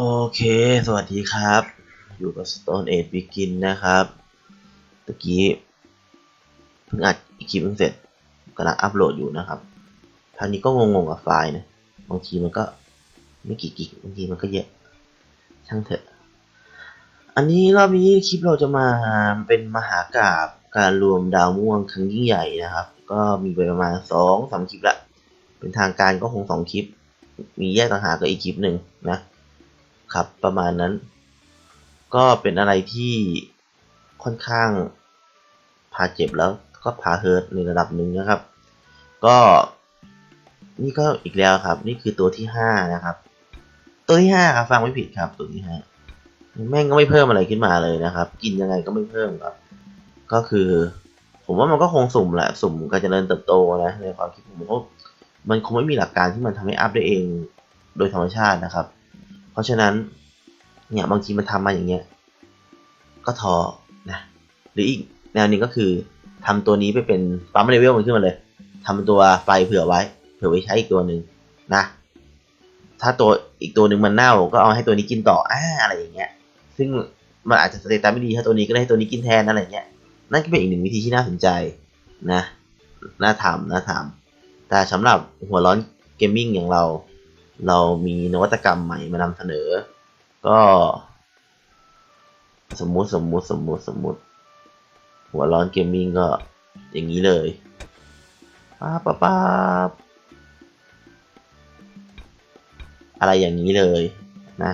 โอเค สวัสดีครับ อยู่กับ Stone Age Begin นะครับ ตะกี้เพิ่งอัดอีกคลิปเพิ่งเสร็จกำลังอัปโหลดอยู่นะครับทางนี้ก็งงๆกับไฟล์นะ บางทีมันก็ไม่กี่กิก บางทีมันก็เยอะ ช่างเถอะ อันนี้รอบนี้คลิปเราจะมาเป็นมหากาบการรวมดาวม่วงครั้งยิ่งใหญ่นะครับ ก็มีไปประมาณสองสามคลิปละ เป็นทางการก็คงสองคลิป มีแยกต่างหากก็อีกคลิปหนึ่งนะ ครับประมาณนั้น ก็เป็นอะไรที่ค่อนข้างพาเจ็บแล้วก็พาเฮิร์ตในระดับหนึ่งนะครับ ก็นี่ก็อีกแล้วครับ นี่คือตัวที่ห้านะครับ ตัวที่ห้าครับฟังไม่ผิดครับ ตัวที่ห้าแม่งก็ไม่เพิ่มอะไรขึ้นมาเลยนะครับ กินยังไงก็ไม่เพิ่มครับ ก็คือ ผมว่ามันก็คงสุ่มแหละสุ่มการเจริญเติบโตนะในความคิดผมว่ามันคงไม่มีหลักการที่มันทำให้อัพได้เองโดยธรรมชาตินะครับ ราะฉะนั้นเนี่ยบางทีมันทำมาอย่างเงี้ยก็ท้อนะหรืออีกแนวหนึงก็คือทำตัวนี้ไปเป็นปั๊มเลเวลมันขึ้นมาเลยทำตัวไฟเผื่อไว้ เผื่อไว้ใช้อีกตัวหนึ่งนะ ถ้าตัวอีกตัวหนึ่งมันเน่าก็เอาให้ตัวนี้กินต่ออ่าอะไรอย่างเงี้ย ซึ่งมันอาจจะสเตตัสไม่ดีถ้าตัวนี้ก็ได้ให้ตัวนี้กินแทนอะไรเงี้ยนั่นก็เป็นอีกหนึ่งวิธีที่น่าสนใจนะน่าทำน่าทำแต่สำหรับหัวร้อนเกมมิ่งอย่างเรา เรามีนวัตกรรมใหม่มานำเสนอ ก็ สมมุติสมมุติสมมุติสมมุติ หัวร้อนเกมมิ่งก็อย่างนี้เลยป้าป้าป้าอะไรอย่างนี้เลยนะ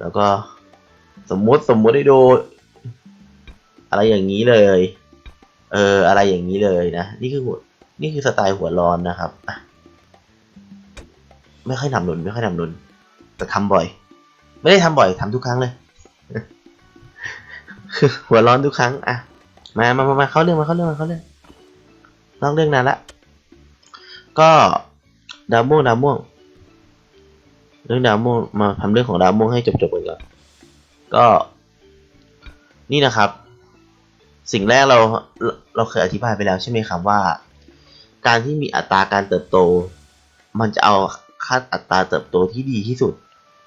แล้วก็สมมุติสมมุติให้ดูอะไรอย่างนี้เลย เออ อะไรอย่างนี้เลยนะ นี่คือหัวนี่คือสไตล์หัวร้อนนะครับอะ ไม่ค่อยนำหนุน ไม่ค่อยนำหนุน แต่ทำบ่อย ไม่ได้ทำบ่อยทำทุกครั้งเลย หัวร้อนทุกครั้ง อะ มามามามาเข้าเรื่องมาเข้าเรื่องมาเข้าเรื่องนอกเรื่องนานละ ก็ดาวม่วงดาวม่วง เรื่องดาวม่วงมาทำเรื่องของดาวม่วงให้จบจบกันก่อนก็ นี่นะครับ สิ่งแรกเราเราเคยอธิบายไปแล้วใช่ไหมครับว่า การที่มีอัตราการเติบโต มันจะเอา ค่าอัตราเติบโตที่ดีที่สุด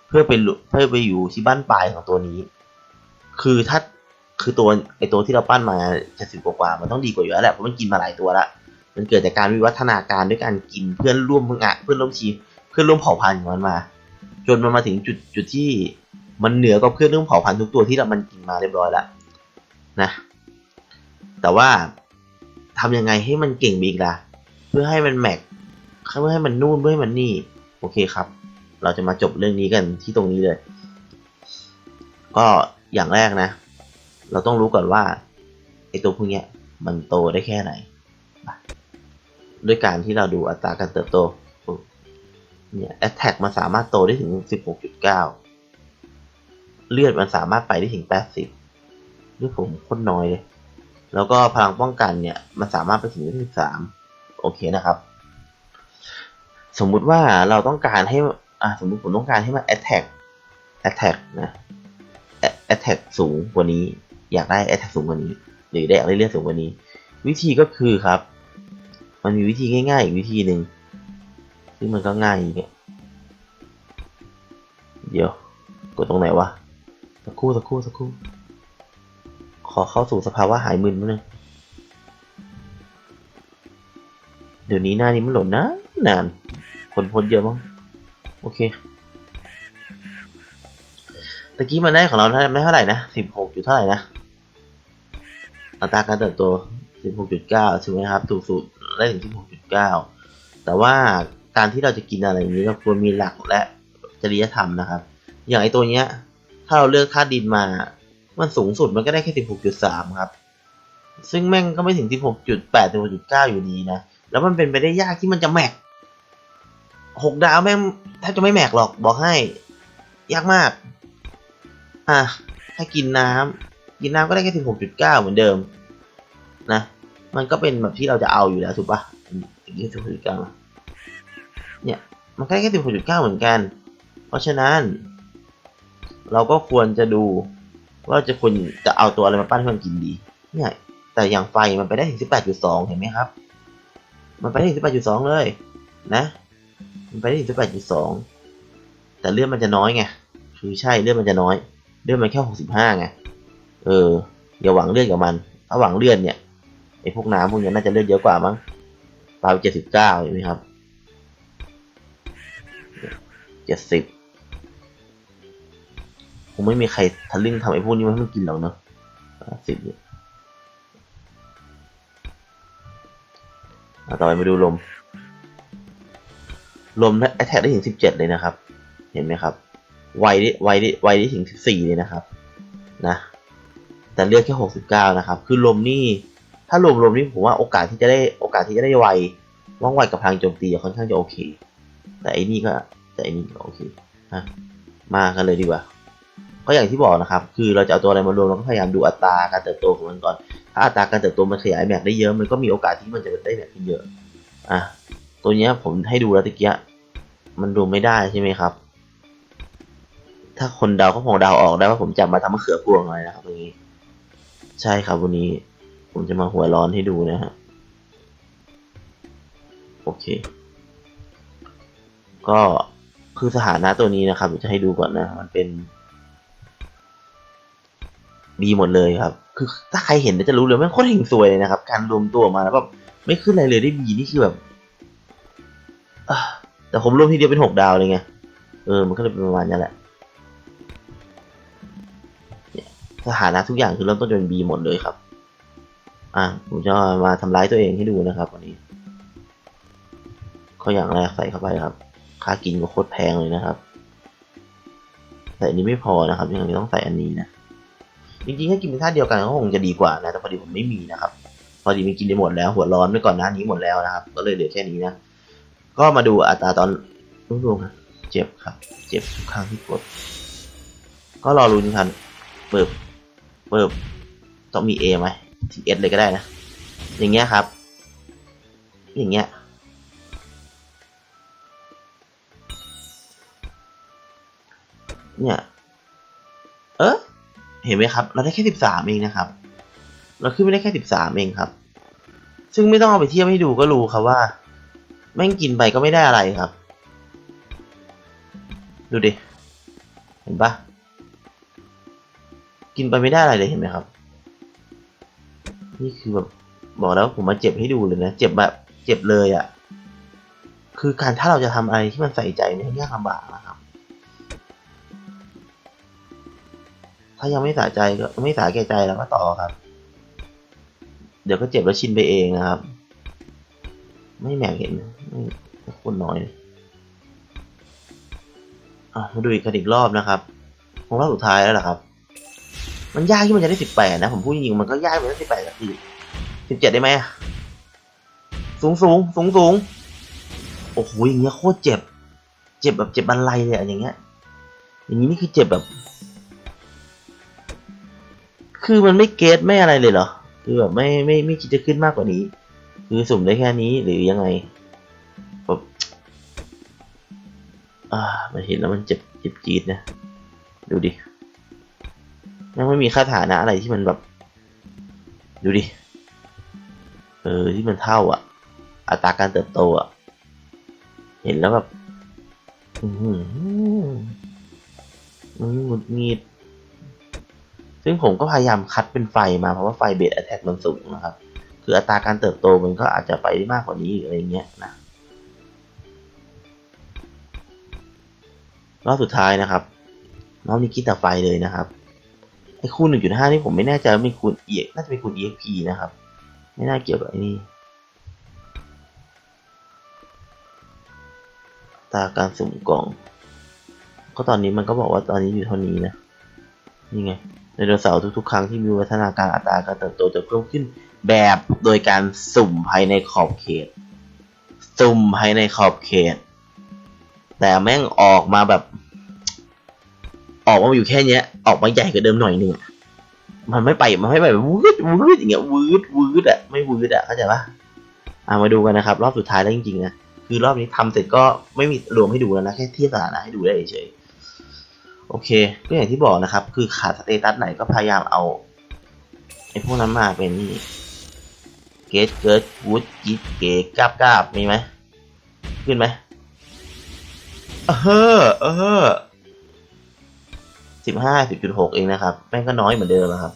เพื่อไปหลุเพื่อไปอยู่ที่บ้านปลายของตัวนี้ คือถ้าคือตัวไอตัวที่เราปั้นมาจะสิบกว่ามันต้องดีกว่าอยู่แล้วแหละเพราะมันกินมาหลายตัวละมันเกิดจากการวิวัฒนาการด้วยการกินเพื่อนร่วมงอะเพื่อนร่วมทีเพื่อนร่วมเผ่าพันธุ์ของมันมา จนมันมาถึงจุดจุดที่มันเหนือกว่าเพื่อนร่วมเผ่าพันธุ์ทุกตัวที่เรามันกินมาเรียบร้อยแล้วนะ แต่ว่าทำยังไงให้มันเก่งไปอีกล่ะ เพื่อให้มันแม็กเพื่อให้มันนู่นเพื่อให้มันนี่ โอเคครับ เราจะมาจบเรื่องนี้กันที่ตรงนี้เลย ก็อย่างแรกนะ เราต้องรู้ก่อนว่าไอตัวพวกเนี้ยมันโตได้แค่ไหน ด้วยการที่เราดูอัตราการเติบโตเนี่ย attack มันสามารถโตได้ถึง 16.9 เลือดมันสามารถไปได้ถึง 80เลือผมโคตรน้อยเลย แล้วก็พลังป้องกันเนี่ย มันสามารถไปถึง13โอเคนะครับ สมมุติว่าเราต้องการให้อะสมมุติผมต้องการให้มัน attack attack นะ attack สูงกว่านี้ อยากได้ attack สูงกว่านี้ หรือได้อยากได้เลือดสูงกว่านี้ วิธีก็คือครับ มันมีวิธีง่ายๆอีกวิธีหนึ่งซึ่งมันก็ง่ายอีกเนี่ยเดี๋ยวกดตรงไหนวะสักครู่สักครู่สักครู่ขอเข้าสู่สภาวะหายมึนนิดนึงเดี๋ยวนี้หน้านี้มันหลดนะนาน คนพ้นเยอะมั้งโอเคตะกี้มันได้ของเราไม่เท่าไหร่นะสิบหกจุดเท่าไหร่นะอัตราการเติบโตสิบหกจุดเก้าใช่ไหมครับถูกสุดได้ถึงสิบหกจุดเก้าแต่ว่าการที่เราจะกินอะไรอย่างนี้เราควรมีหลักและจริยธรรมนะครับ อย่างไอตัวเนี้ย ถ้าเราเลือกค่าดินมา มันสูงสุดมันก็ได้แค่สิบหกจุดสามครับ ซึ่งแม่งก็ไม่ถึงสิบหกจุดแปดสิบหกจุดเก้าอยู่ดีนะ แล้วมันเป็นไปได้ยากที่มันจะแม็ก หกดาวแม่งแทบจะไม่แมกหรอกบอกให้ ยากมาก อะถ้ากินน้ำกินน้ำก็ได้แค่สิบหกจุดเก้าเหมือนเดิม นะ มันก็เป็นแบบที่เราจะเอาอยู่แล้วถูกปะอีกสิบหกจุดเก้าเนี่ย มันก็ได้แค่สิบหกจุดเก้าเหมือนกัน เพราะฉะนั้น เราก็ควรจะดูว่าจะควรจะเอาตัวอะไรมาปั้นให้มันกินดี เนี่ย แต่อย่างไฟมันไปได้ถึงสิบแปดจุดสองเห็นไหมครับ มันไปได้ถึงสิบแปดจุดสองเลย นะ มันไปได้ถึงแปดจุดสองแต่เลือดมันจะน้อยไงคือใช่เลือดมันจะน้อย เลือดมันแค่หกสิบห้าไงเอออย่าหวังเลือดกับมัน ถ้าหวังเลือดเนี่ยไอ้พวกน้ำพวกเนี้ยน่าจะเลือดเยอะกว่ามั้งปาเจ็ดสิบเก้าเห็นไหมครับเจ็ดสิบคงไม่มีใครทะลึ่งทำไอ้พวกนี้มาให้มันกินหรอกเนาะสิบเนี่ยต่อไปมาดูลม ลมแอทแทกได้ถึงสิบเจ็ดเลยนะครับ เห็นไหมครับ ไวได้ไวได้ไวได้ถึงสิบสี่เลยนะครับ นะ แต่เลือกแค่หกสิบเก้านะครับ คือลมนี่ ถ้าลมลมนี่ผมว่าโอกาสที่จะได้โอกาสที่จะได้ไว ว่องไวกับพลังโจมตีค่อนข้างจะโอเค แต่อันนี้ก็แต่อันนี้ก็โอเคนะมากันเลยดีกว่า ก็อย่างที่บอกนะครับ คือเราจะเอาตัวอะไรมารวมเราก็พยายามดูอัตราการเติบโตของมันก่อน ถ้าอัตราการเติบโตมันขยายแม็กได้เยอะ มันก็มีโอกาสที่มันจะได้แม็กที่เยอะ อะตัวเนี้ยผมให้ดูแล้วตะเกีย มันดูไม่ได้ใช่ไหมครับ ถ้าคนเดาก็คงเดาออกได้ว่าผมจะมาทำมะเขือพวงอะไรนะครับตรงนี้ ใช่ครับวันนี้ ผมจะมาหัวร้อนให้ดูนะฮะ โอเค ก็คือสถานะตัวนี้นะครับจะให้ดูก่อนนะ มันเป็น ดีหมดเลยครับ คือถ้าใครเห็นจะรู้เลยแม่งโคตรเฮงซวยเลยนะครับ การรวมตัวมาแล้วแบบไม่ขึ้นอะไรเลยได้บีนี่คือแบบ แต่ผมรวมทีเดียวเป็นหกดาวเลยไง เออ มันก็เลยเป็นประมาณนี้แหละสถานะทุกอย่างคือเริ่มต้นเป็นบีหมดเลยครับ อะ ผมจะมาทำร้ายตัวเองให้ดูนะครับวันนี้ก็อย่างแรกใส่เข้าไปครับ ค่ากินก็โคตรแพงเลยนะครับ แต่อันนี้ไม่พอนะครับ ยังต้องใส่อันนี้นะ จริงๆ ถ้ากินเป็นท่าเดียวกันก็คงจะดีกว่านะ แต่พอดีผมไม่มีนะครับ พอดีมันกินไปหมดแล้ว หัวร้อนไปก่อนหน้านี้หมดแล้วนะครับ ก็เลยเหลือแค่นี้นะ ก็มาดูอัตราตอนรวมๆนะเจ็บครับ เจ็บทุกครั้งที่กด ก็รอรุ้นกันเปิบเปิบต้องมี A ไหมทีเอสเลยก็ได้นะ อย่างเงี้ยครับ อย่างเงี้ยเนี่ย เออเห็นไหมครับ เราได้แค่สิบสามเองนะครับ เราขึ้นไม่ได้แค่สิบสามเองครับ ซึ่งไม่ต้องเอาไปเทียบให้ดูก็รู้ครับว่า แม่งกินไปก็ไม่ได้อะไรครับ ดูดิ เห็นปะกินไปไม่ได้อะไรเลยเห็นไหมครับ นี่คือแบบบอกแล้วผมมาเจ็บให้ดูเลยนะ เจ็บแบบ เจ็บเลยอะ่ะ คือการถ้าเราจะทำอะไรที่มันใส่ใจเนี่ยยากลำบากนะครับ ถ้ายังไม่สะใจก็ไม่สาแก่ใจแล้วก็ต่อครับ เดี๋ยวก็เจ็บแล้วชินไปเองนะครับ ไม่แหมกเห็นไม่คนน้อยเลยอะมาดูอีกกันอีกรอบนะครับของรอบสุดท้ายแล้วล่ะครับ มันยากที่มันจะได้สิบแปดนะ ผมพูดจริงมันก็ยากเหมือนสิบแปดกับสี่สิบเจ็ดได้ไหมสูงสูงสูงสูงโอ้โหอย่างเงี้ยโคตรเจ็บ เจ็บแบบเจ็บบันไลเลยอะอย่างเงี้ย อย่างนี้นี่คือเจ็บแบบ คือมันไม่เกตไม่อะไรเลยเหรอ คือแบบไม่ไม่ไม่คิดจะขึ้นมากกว่านี้ คือสุ่มได้แค่นี้หรือยังไงแบบอ่ามันเห็นแล้วมันเจ็บเจ็บจี๊ดนะ ดูดิยังไม่มีค่าฐานะอะไรที่มันแบบ ดูดิ เออที่มันเท่าอะ อัตราการเติบโตอะ เห็นแล้วแบบอือหือมันหงุดหงิดซึ่งผมก็พยายามคัดเป็นไฟมาเพราะว่าไฟเบสแอทแทกมันสูงนะครับ คืออัตราการเติบโตมันก็อาจจะไปได้มากกว่านี้ออะไรเงี้ยนะรอบสุดท้ายนะครับรอบนี้คิดแต่ไฟเลยนะครับไอ้คูณ1.5นี่ผมไม่แน่ใจว่าเป็นคูณเอียน่าจะเป็นคูณ EXP นะครับ ไม่น่าเกี่ยวกับไอ้นี่ตาการสุ่มกล่อง ก็ตอนนี้มันก็บอกว่าตอนนี้อยู่เท่านี้นะ นี่ไงไดโนเสาร์ทุกๆ ครั้งที่มีวัฒนาการอัตราการเติบโตจะเพิ่มขึ้น แบบโดยการสุ่มภายในขอบเขต สุ่มภายในขอบเขต แต่แม่งออกมาแบบ ออกมาอยู่แค่เนี้ย ออกมาใหญ่กว่าเดิมหน่อยนึงมันไม่ไปมันไม่ไปวืดวืดอย่างเงี้ยวืดวืดอะไม่วืดอะเข้าใจปะอะมาดูกันนะครับ รอบสุดท้ายแล้วจริงๆนะคือรอบนี้ทำเสร็จก็ไม่มีรวมให้ดูแล้วนะแค่เทียบสถานะให้ดูได้เฉยๆโอเค ก็อย่างที่บอกนะครับ คือขาดสเตตัสไหนก็พยายามเอาไอ้พวกนั้นมาเป็นนี่ เกตเกิร์ดวูดกิดเกกาบกาบมีไหมขึ้นไหมเออเออสิบห้าสิบจุดหกเองนะครับแม่งก็น้อยเหมือนเดิมนะครับ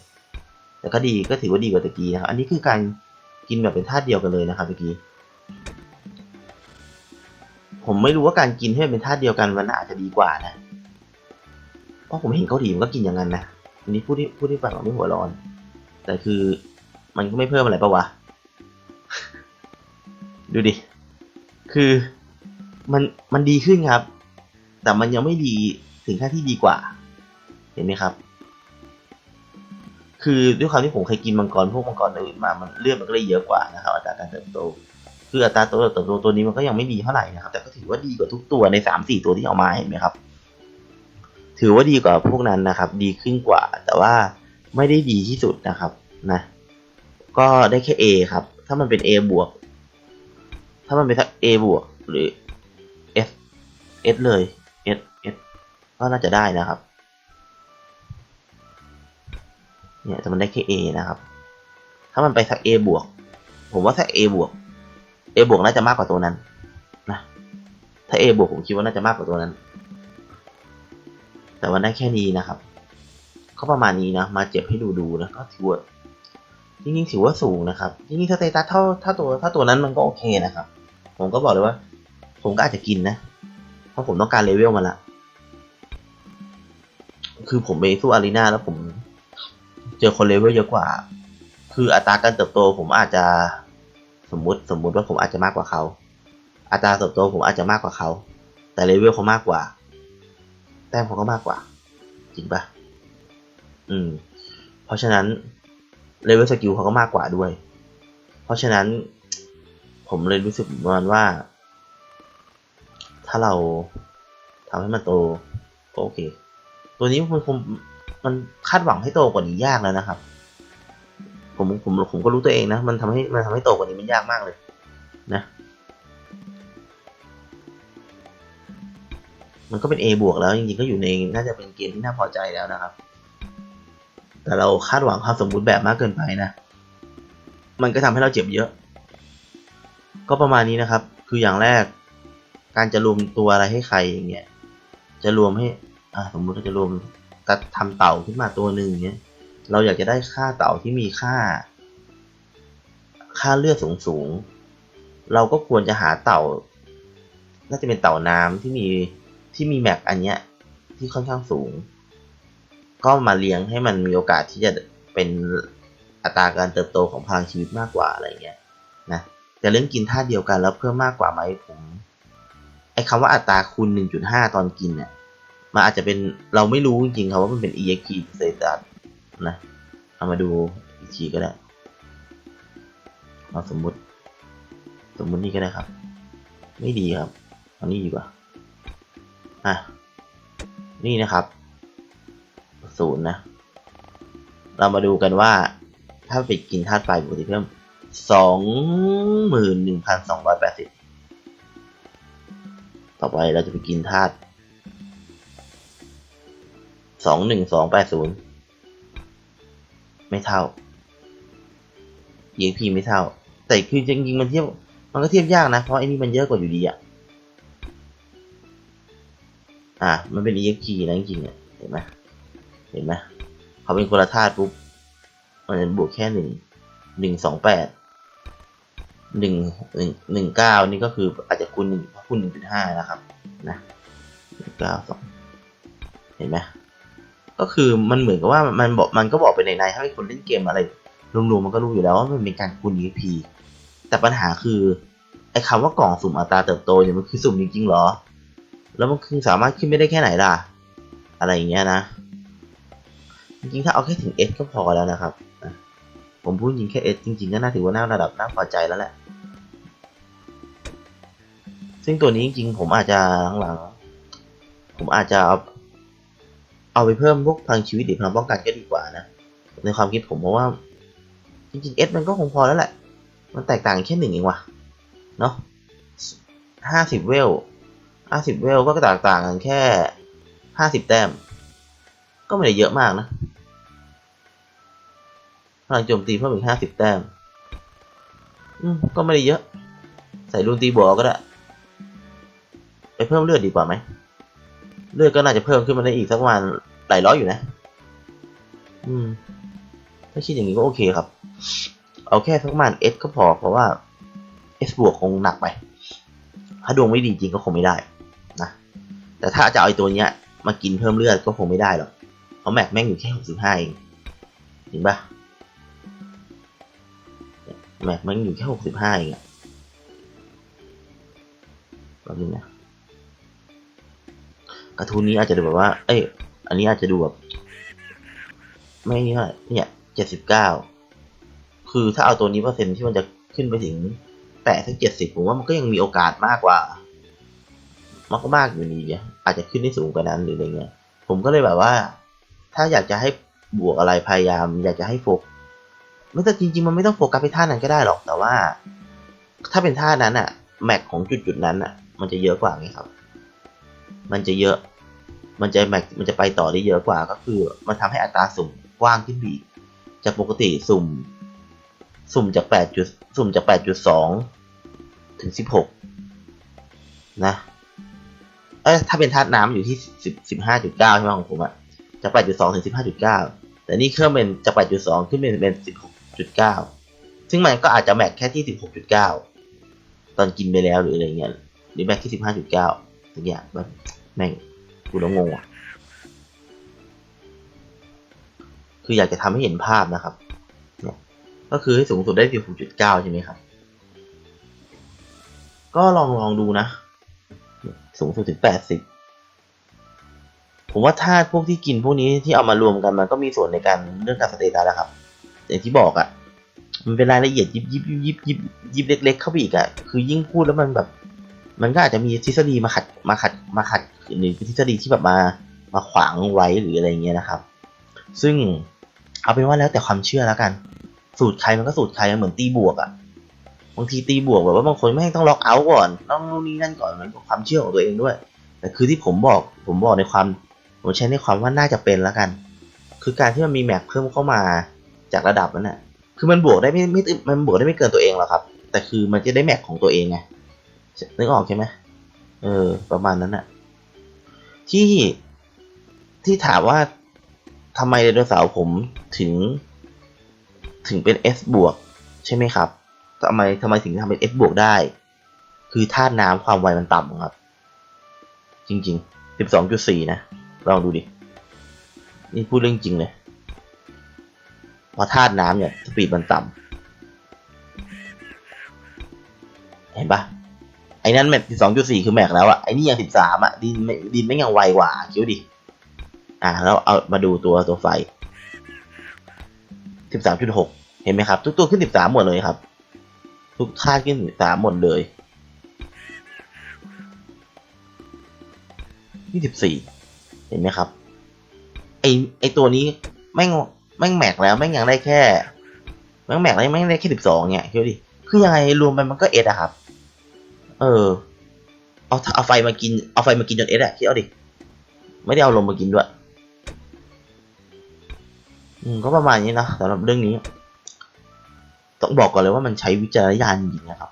แต่ก็ดีก็ถือว่าดีกว่าตะกี้นะครับ อันนี้คือการกินแบบเป็นธาตุเดียวกันเลยนะครับตะกี้ผมไม่รู้ว่าการกินให้มันเป็นธาตุเดียวกันมันอาจจะดีกว่านะ เพราะผมเห็นเกาหลีมันก็กินอย่างนั้นนะอันนี้พูดที่พูดที่ฟังเราไม่หัวร้อน แต่คือมันก็ไม่เพิ่มอะไรปะวะ ดูดิ คือมันมันดีขึ้นครับ แต่มันยังไม่ดีถึงขั้นที่ดีกว่า เห็นไหมครับ คือด้วยความที่ผมเคยกินมังกรพวกมังกรอื่นมา มันเลือดมันก็เลยเยอะกว่านะครับอัตราการเติบโต คืออัตราโตเติบโตตัวนี้มันก็ยังไม่ดีเท่าไหร่นะครับ แต่ก็ถือว่าดีกว่าทุกตัวในสามสี่ตัวที่เอามาเห็นไหมครับ ถือว่าดีกว่าพวกนั้นนะครับ ดีขึ้นกว่า แต่ว่าไม่ได้ดีที่สุดนะครับนะ ก็ได้แค่ A ครับ ถ้ามันเป็น A บวก ถ้ามันเป็นสัก A บวกหรือ S S เลย S S ก็น่าจะได้นะครับ เนี่ยแต่มันได้แค่ A นะครับ ถ้ามันไปสัก A บวก ผมว่าสัก A บวก A บวกน่าจะมากกว่าตัวนั้นนะถ้า A บวกผมคิดว่าน่าจะมากกว่าตัวนั้น แต่ว่าได้แค่นี้นะครับ ก็ประมาณนี้นะ มาเจ็บให้ดูดูๆนะก็ถือว่า จริงๆถือว่าสูงนะครับ จริงๆสเตตัสเท่าถ้าตัวถ้าตัวนั้นมันก็โอเคนะครับ ผมก็บอกเลยว่า ผมก็อาจจะกินนะ เพราะผมต้องการเลเวลมาละ คือผมไปสู้อารีนาแล้วผม เจอคนเลเวลเยอะกว่า คืออัตราการเติบโตผมอาจจะสมมุติสมมุติว่าผมอาจจะมากกว่าเขา อัตราเติบโตผมอาจจะมากกว่าเขา แต่เลเวลเขามากกว่า แต้มเขาก็มากกว่า จริงปะอืม เพราะฉะนั้น เลเวลสกิลเขาก็มากกว่าด้วย เพราะฉะนั้นผมเลยรู้สึกประมาณว่า ถ้าเราทำให้มันโตก็โอเค ตัวนี้มันคงมันคาดหวังให้โตกว่านี้ยากแล้วนะครับ ผมผมผมก็รู้ตัวเองนะ มันทำให้มันทำให้โตกว่านี้มันยากมากเลย นะ มันก็เป็น A บวกแล้วจริงๆก็อยู่ในน่าจะเป็นเกณฑ์ที่น่าพอใจแล้วนะครับ แต่เราคาดหวังความสมบูรณ์แบบมากเกินไปนะ มันก็ทำให้เราเจ็บเยอะ ก็ประมาณนี้นะครับ คืออย่างแรก การจะรวมตัวอะไรให้ใครอย่างเงี้ย จะรวมให้ อ่าสมมุติเราจะรวมกัดทำเต่าขึ้นมาตัวหนึ่งเงี้ย เราอยากจะได้ค่าเต่าที่มีค่า ค่าเลือดสูงสูง เราก็ควรจะหาเต่า น่าจะเป็นเต่าน้ำที่มีที่มีแม็กอันเนี้ยที่ค่อนข้างสูง ก็มาเลี้ยงให้มันมีโอกาสที่จะเป็นอัตราการเติบโตของพลังชีวิตมากกว่าอะไรเงี้ยนะแต่เรื่องกินท่าเดียวกันแล้วเพิ่มมากกว่าไหมผมไอ้คำว่าอัตราคูณ 1.5 ตอนกินเนี่ยมันอาจจะเป็นเราไม่รู้จริงๆครับว่ามันเป็น EXP status นะเอามาดูอีกทีก็ได้เอาสมมุติ สมมุตินี่ก็ได้ครับ ไม่ดีครับเอานี่ดีกว่าอะนี่นะครับ ศูนย์นะ เรามาดูกันว่า ถ้าไปกินธาตุไฟปกติเพิ่มสองหมื่นหนึ่งพันสองร้อยแปดสิบต่อไปเราจะไปกินธาตุสองหนึ่งสองแปดศูนย์ไม่เท่า EXP ไม่เท่า แต่คือจริงๆมันเทียบ มันก็เทียบยากนะ เพราะไอ้นี่มันเยอะกว่าอยู่ดีอะอะ มันเป็น EXP นะจริงๆอะเห็นไหม เห็นไหมเขาเป็นคนละธาตุปุ๊บมันจะบวกแค่หนึ่งหนึ่งสองแปดหนึ่งหนึ่งหนึ่งเก้านี่ก็คืออาจจะคูณหนึ่งคูณหนึ่งจุดห้านะครับนะหนึ่งเก้าสองเห็นไหมก็คือมันเหมือนกับว่ามันบอกมันก็บอกไปในในให้คนเล่นเกมอะไรรวมๆมันก็รู้อยู่แล้วว่ามันเป็นการคูณ EP แต่ปัญหาคือไอ้คำว่ากล่องสุ่มอัตราเติบโตเนี่ยมันคือสุ่มจริงๆหรอ แล้วมันคือสามารถขึ้นไม่ได้แค่ไหนล่ะ อะไรอย่างเงี้ยนะ ริงๆ ถ้าเอาแค่ถึง S ก็พอแล้วนะครับ ผมพูดจริงแค่ S จริงๆ ก็น่าถือว่าน่าระดับน่าพอใจแล้วแหละ ซึ่งตัวนี้จริงๆ ผมอาจจะหลังๆผมอาจจะเอาเอาไปเพิ่มพวกพลังชีวิตหรือพลังป้องกันก็ดีกว่านะ ในความคิดผมเพราะว่า จริงๆ S มันก็คงพอแล้วแหละ มันแตกต่างแค่หนึ่งเองว่ะ เนาะห้าสิบเวลห้าสิบเวลก็แตกต่างกันแค่ห้าสิบแต้ม ก็ไม่ได้เยอะมากนะ พลังโจมตีเพิ่มอีกห้าสิบแต้ม อืม ก็ไม่ได้เยอะ ใส่รูนตีบวกก็ได้ ไปเพิ่มเลือดดีกว่าไหม เลือดก็น่าจะเพิ่มขึ้นมาได้อีกสักประมาณหลายร้อยอยู่นะ อืม ถ้าคิดอย่างนี้ก็โอเคครับ เอาแค่สักประมาณ S ก็พอ เพราะว่า S บวกคงหนักไป ถ้าดวงไม่ดีจริงก็คงไม่ได้นะ แต่ถ้าจะเอาไอ้ตัวเนี้ยมากินเพิ่มเลือดก็คงไม่ได้หรอก เพราะแม็กแม่งอยู่แค่หกสิบห้าเองจริงปะ แม็กม่งอยู่แค่หกสิบห้าเองอะแบบนี้นะกระทู้นี้อาจจะดูแบบว่า เอ้ย อันนี้อาจจะดูแบบไม่นี่เท่าไหร่เนี่ยเจ็ดสิบเก้าคือถ้าเอาตัวนี้เปอร์เซ็นต์ที่มันจะขึ้นไปถึงแปดถึงเจ็ดสิบผมว่ามันก็ยังมีโอกาสมากกว่า มากมากอยู่ดีอะอาจจะขึ้นได้สูงกว่านั้นหรืออะไรเงี้ย ผมก็เลยแบบว่า ถ้าอยากจะให้บวกอะไรพยายาม อยากจะให้โฟก ไม่ต้องจริงๆ มันไม่ต้องโฟกัสไปท่านั้นก็ได้หรอก แต่ว่า ถ้าเป็นท่านั้นอะแม็กของจุดจุดๆนั้นอะมันจะเยอะกว่าไงครับ มันจะเยอะ มันจะแม็กมันจะไปต่อได้เยอะกว่า ก็คือ มันทำให้อัตราสุ่มกว้างขึ้นอีกจากปกติสุ่ม สุ่มจากแปดจุดสุ่มจากแปดจุดสองถึงสิบหกนะ เอ้ถ้าเป็นธาตุน้ำอยู่ที่สิบสิบห้าจุดเก้าใช่ไหมของผมอะจากแปดจุดสองถึงสิบห้าจุดเก้าแต่นี่เครื่องเป็นจากแปดจุดสองขึ้นเป็นเป็นสิบหก จุดเก้าซึ่งมันก็อาจจะแม็กแค่ที่สิบหกจุดเก้าตอนกินไปแล้วหรืออะไรเงี้ย หรือแม็กที่สิบห้าจุดเก้าสักอย่างแบบแม่งกูแล้วงงอะ คืออยากจะทำให้เห็นภาพนะครับ เนี่ย ก็คือให้สูงสุดได้สิบหกจุดเก้าใช่ไหมครับ ก็ลองลองดูนะ สูงสุดถึงแปดสิบผมว่าธาตุพวกที่กินพวกนี้ที่เอามารวมกันมันก็มีส่วนในการเรื่องการสเตตัสนะครับ อย่างที่บอกอะ มันเป็นรายละเอียดยิบยิบยิบยิบยิบยิบเล็ก ๆ เข้าไปอีกอะคือยิ่งพูดแล้วมันแบบ มันก็อาจจะมีทฤษฎีมาขัดมาขัดมาขัดหรือทฤษฎีที่แบบมามาขวางไว้หรืออะไรเงี้ยนะครับ ซึ่งเอาเป็นว่าแล้วแต่ความเชื่อแล้วกัน สูตรใครมันก็สูตรใครเหมือนตีบวกอะบางทีตีบวกแบบว่าบางคนไม่ต้องล็อกเอาท์ก่อนต้องนู่นนี่นั่นก่อนมันก็ความเชื่อของตัวเองด้วย แต่คือที่ผมบอกผมบอกในความผมใช้ในความว่าน่าจะเป็นแล้วกัน คือการที่มันมีแม็กเพิ่มเข้ามาจากระดับนั้นน่ะ คือมันบวกได้ไม่ไม่มันบวกได้ไม่เกินตัวเองหรอกครับ แต่คือมันจะได้แม็กของตัวเองไงนึกออกใช่ไหมเออ ประมาณนั้นน่ะที่ที่ถามว่าทำไมไดโนเสาร์ผมถึง ถึงเป็น S บวกใช่ไหมครับทำไมทำไมถึงทำเป็น F บวกได้ คือธาตุน้ำความไวมันต่ำครับ จริงๆ 12.4 นะ ลองดูดิ นี่พูดเรื่องจริงเลย เพราะธาตุน้ำเนี่ยสปีดมันต่ำเห็นปะไอ้นั่นแม็ก12.4คือแม็กแล้วอะไอ้นี่ยัง13อะดินไม่ดินไม่ยังไวกว่าคิวดิอ่าแล้วเอามาดูตัวตัวไฟ13.6เห็นไหมครับ ทุกตัวขึ้น13หมดเลยครับ ทุกค่าขึ้นสามหมดเลยยี่สิบสี่เห็นไหมครับไอไอตัวนี้แม่ง แม่งแม็กแล้วแม่งยังได้แค่แม่งแม็กแล้วแม่งได้แค่สิบสองเนี่ยคิดดิคือยังไงรวมไปมันก็เอสอะครับ เออ เอาเอาไฟมากินเอาไฟมากินจนเอสอะคิดเอาดิไม่ได้เอาลมมากินด้วยอืมก็ประมาณนี้นะสำหรับเรื่องนี้ ต้องบอกก่อนเลยว่ามันใช้วิจารณญาณจริงนะครับ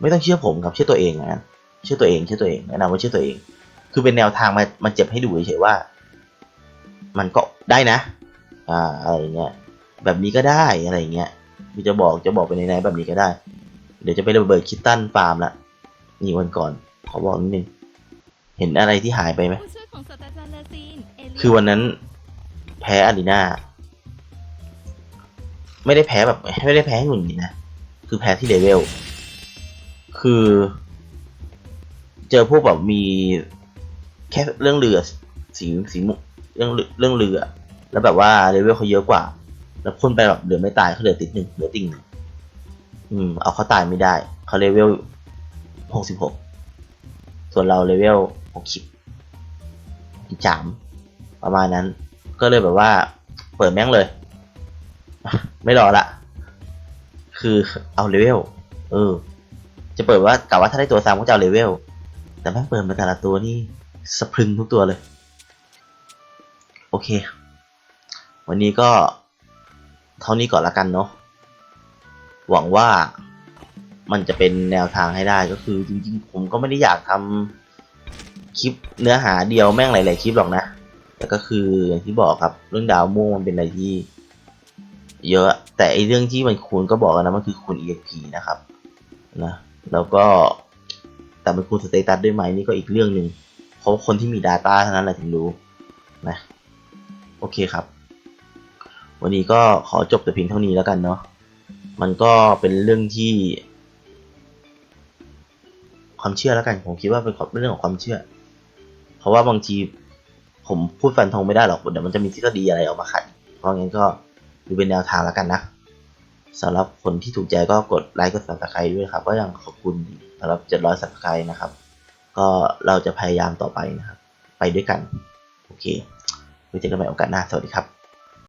ไม่ต้องเชื่อผมครับเชื่อตัวเองนะเชื่อตัวเองเชื่อตัวเองแนะนำว่าเชื่อตัวเอง คือเป็นแนวทางมามาเจ็บให้ดูเฉยๆว่า มันก็ได้นะ อ่าอะไรเงี้ยแบบนี้ก็ได้อะไรเงี้ยมีจะบอกจะบอกไปในไหนๆแบบนี้ก็ได้ เดี๋ยวจะไประเบิดคิตตันฟาร์มละนี่วันก่อนขอบอกนิดนึงเห็นอะไรที่หายไปไหมผู้ช่วยของศาสตราจารย์ลาซีนเอเลียคือวันนั้นแพ้อารีนาไม่ได้แพ้แบบไม่ได้แพ้ให้หงุดหงิดนะคือแพ้ที่เลเวลคือ เจอพวกแบบมีแค่เรื่องเรือสีสีมุกเรื่องเรือเรื่องเรือ แล้วแบบว่าเลเวลเขาเยอะกว่า แล้วพ่นไปแบบเหลือไม่ตายเขาเหลือติดหนึ่งเหลือติ่งหนึ่งอืม เอาเขาตายไม่ได้ เขาเลเวลหกสิบหกส่วนเราเลเวลหกสิบจามประมาณนั้น ก็เลยแบบว่า เปิดแม่งเลย ไม่รอละ คือเอาเลเวลเออ จะเปิดว่ากะว่าถ้าได้ตัวซ้ำก็จะเอาเลเวลแต่แม่งเปิดมาแต่ละตัวนี่สะพรึงทุกตัวเลย โอเค วันนี้ก็เท่านี้ก่อนละกันเนาะหวังว่ามันจะเป็นแนวทางให้ได้ก็คือจริงๆ ผมก็ไม่ได้อยากทำคลิปเนื้อหาเดียวแม่งหลาย ๆ คลิปหรอกนะ แต่ก็คืออย่างที่บอกครับเรื่องดาวม่วงมันเป็นอะไรที่ เยอะแต่ไอเรื่องที่มันคูณก็บอกกันนะมันคือคูณ EXP นะครับนะแล้วก็แต่มันคูณสเตตัสด้วยไหมนี่ก็อีกเรื่องหนึ่งเพราะคนที่มี Data เท่านั้นแหละถึงรู้นะโอเคครับ วันนี้ก็ขอจบแต่เพียงเท่านี้แล้วกันเนาะมันก็เป็นเรื่องที่ ความเชื่อแล้วกัน ผมคิดว่าเป็นเรื่องของความเชื่อ เพราะว่าบางทีผมพูดฟันธงไม่ได้หรอกเดี๋ยวมันจะมีทฤษฎีอะไรออกมาขัด เพราะงั้นก็ดูเป็นแนวทางแล้วกันนะสำหรับคนที่ถูกใจก็กดไลค์กด subscribe ด้วยครับ ก็ยังขอบคุณสำหรับ 700 subscribe นะครับ ก็เราจะพยายามต่อไปนะครับ ไปด้วยกัน โอเคไว้เจอกันใหม่โอกาสหน้า สวัสดีครับ